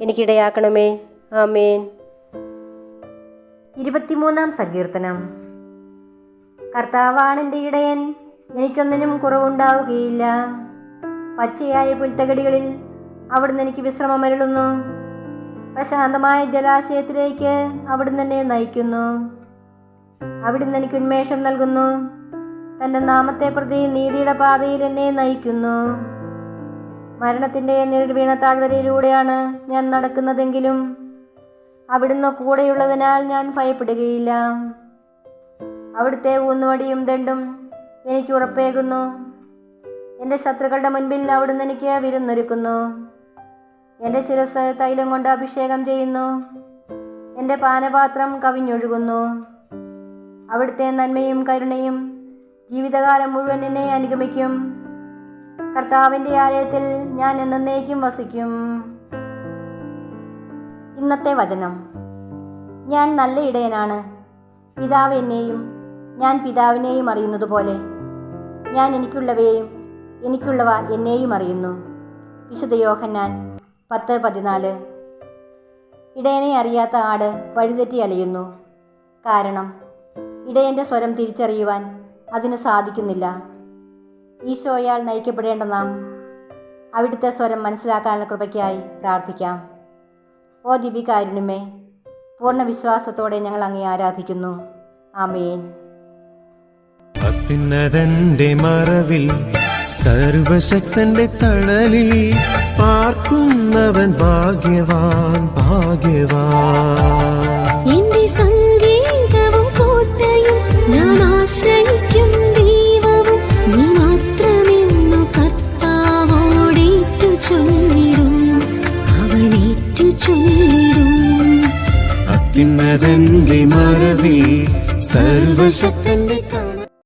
എനിക്കിടയാക്കണമേ. ആമേൻ. ഇരുപത്തിമൂന്നാം സങ്കീർത്തനം. കർത്താവാണ് എന്റെ ഇടയൻ എനിക്കൊന്നിനും കുറവുണ്ടാവുകയില്ല. പച്ചയായ പുൽത്തകടികളിൽ അവിടുന്ന് എനിക്ക് വിശ്രമം അരുളുന്നു. പ്രശാന്തമായ ജലാശയത്തിലേക്ക് അവിടുന്ന് എന്നെ നയിക്കുന്നു. അവിടുന്ന് എനിക്ക് ഉന്മേഷം നൽകുന്നു. തന്റെ നാമത്തെ പ്രതി നീതിയുടെ പാതയിൽ എന്നെ നയിക്കുന്നു. മരണത്തിന്റെ നിഴൽ വീണ താഴ്വരയിലൂടെയാണ് ഞാൻ നടക്കുന്നതെങ്കിലും അവിടുന്ന് കൂടെയുള്ളതിനാൽ ഞാൻ ഭയപ്പെടുകയില്ല. അവിടുത്തെ ഊന്നുവടിയും ദണ്ടും എനിക്ക് ഉറപ്പേകുന്നു. എന്റെ ശത്രുക്കളുടെ മുൻപിൽ അവിടുന്ന് എനിക്ക് വിരുന്നൊരുക്കുന്നു. എന്റെ ശിരസ് തൈലം കൊണ്ട് അഭിഷേകം ചെയ്യുന്നു. എന്റെ പാനപാത്രം കവിഞ്ഞൊഴുകുന്നു. അവിടുത്തെ നന്മയും കരുണയും ജീവിതകാലം മുഴുവൻ എന്നെ അനുഗമിക്കും. കർത്താവിന്റെ ആലയത്തിൽ ഞാൻ എന്നേക്കും വസിക്കും. ഇന്നത്തെ വചനം. ഞാൻ നല്ല ഇടയനാണ്. പിതാവ് എന്നെയും ഞാൻ പിതാവിനെയും അറിയുന്നത് പോലെ ഞാൻ എനിക്കുള്ളവയെയും എനിക്കുള്ളവ എന്നെയും അറിയുന്നു. വിശുദ്ധ യോഹന്നാൻ പത്ത് പതിനാല്. ഇടയനെ അറിയാത്ത ആട് വഴിതെറ്റി അലയുന്നു. കാരണം ഇടയന്റെ സ്വരം തിരിച്ചറിയുവാൻ അതിന് സാധിക്കുന്നില്ല. ഈശോയാൽ നയിക്കപ്പെടേണ്ട നാം അവിടുത്തെ സ്വരം മനസ്സിലാക്കാനുള്ള കൃപയ്ക്കായി പ്രാർത്ഥിക്കാം. ഓ ദിപികാരുണ്യമേ പൂർണ വിശ്വാസത്തോടെ ഞങ്ങൾ അങ്ങേ ആരാധിക്കുന്നു. ആമേൻ. അത്യുന്നതന്റെ മറവിൽ സർവശക്തന്റെ തണലിൽ പാർക്കുന്നവൻ ഭാഗ്യവാൻ ഭാഗ്യവാൻ. അത്യുന്നതന്റെ മറവിൽ സർവശക്തന്റെ തണലിൽ